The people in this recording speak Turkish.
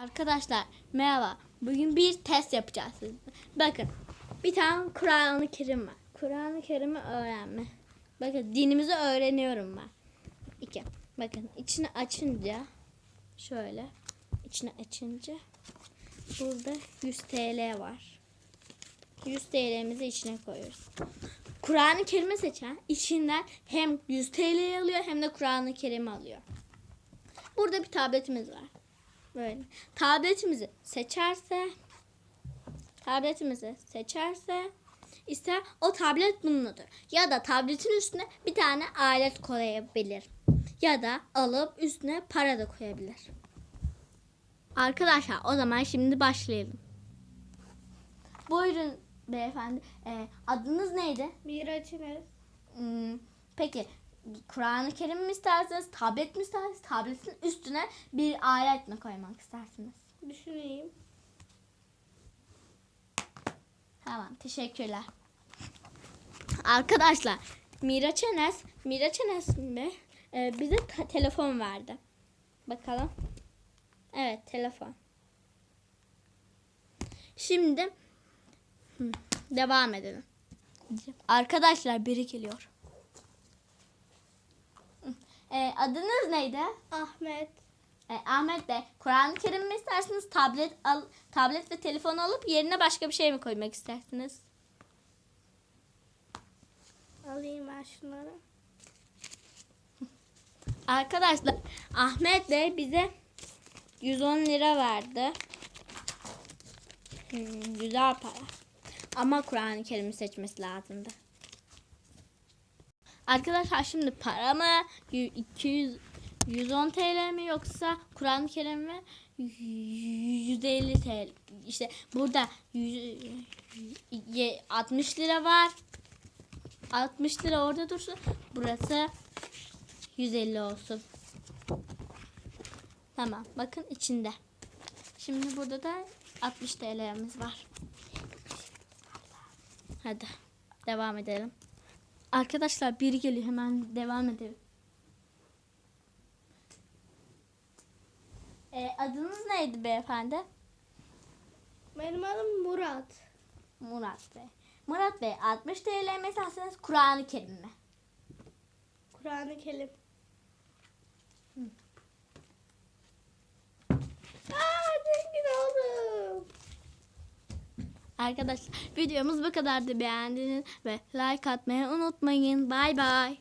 Arkadaşlar merhaba. Bugün bir test yapacağız. Bakın bir tane Kur'an-ı Kerim var. Kur'an-ı Kerim'i öğrenme. Bakın dinimizi öğreniyorum ben. İki. Bakın içini açınca şöyle içini açınca burada 100 TL var. 100 TL'mizi içine koyuyoruz. Kur'an-ı Kerim'i seçen içinden hem 100 TL alıyor hem de Kur'an-ı Kerim'i alıyor. Burada bir tabletimiz var. Böyle. Tabletimizi seçerse tabletimizi seçerse ise o tablet bunundur. Ya da tabletin üstüne bir tane alet koyabilir. Ya da alıp üstüne para da koyabilir. Arkadaşlar o zaman şimdi başlayalım. Buyurun beyefendi. Ee, adınız neydi? Miraç Enes. Hmm, peki Kur'an-ı Kerim mi isterseniz, tablet mi isterseniz, tabletin üstüne bir alet mi koymak istersiniz? Düşüneyim. Tamam, teşekkürler. Arkadaşlar, Miraç Enes, Miraç Enes mi? Ee, bize te- telefon verdi. Bakalım. Evet, telefon. Şimdi hı, devam edelim. Arkadaşlar biri geliyor. Ee, adınız neydi? Ahmet. E, Ahmet Bey, Kur'an-ı Kerim mi istersiniz? Tablet al, tablet ve telefon alıp yerine başka bir şey mi koymak istersiniz? Alayım ben şunları. Arkadaşlar, Ahmet Bey bize 110 lira verdi. Hmm, güzel para. Ama Kur'an-ı Kerim'i seçmesi lazımdı. Arkadaşlar şimdi para mı? Y- 200 110 TL mi yoksa Kur'an-ı Kerim mi? Y- 150 TL. İşte burada 100 ye- 60 lira var. 60 lira orada dursun. Burası 150 olsun. Tamam. Bakın içinde. Şimdi burada da 60 TL'miz var. Hadi devam edelim. Arkadaşlar biri geliyor hemen devam edelim. Ee, adınız neydi beyefendi? Benim adım Murat. Murat Bey. Murat Bey 60 TL isterseniz Kur'an-ı Kerim mi? Kur'an-ı Kerim. Hı. Arkadaşlar videomuz bu kadardı beğendiniz ve like atmayı unutmayın. Bay bay.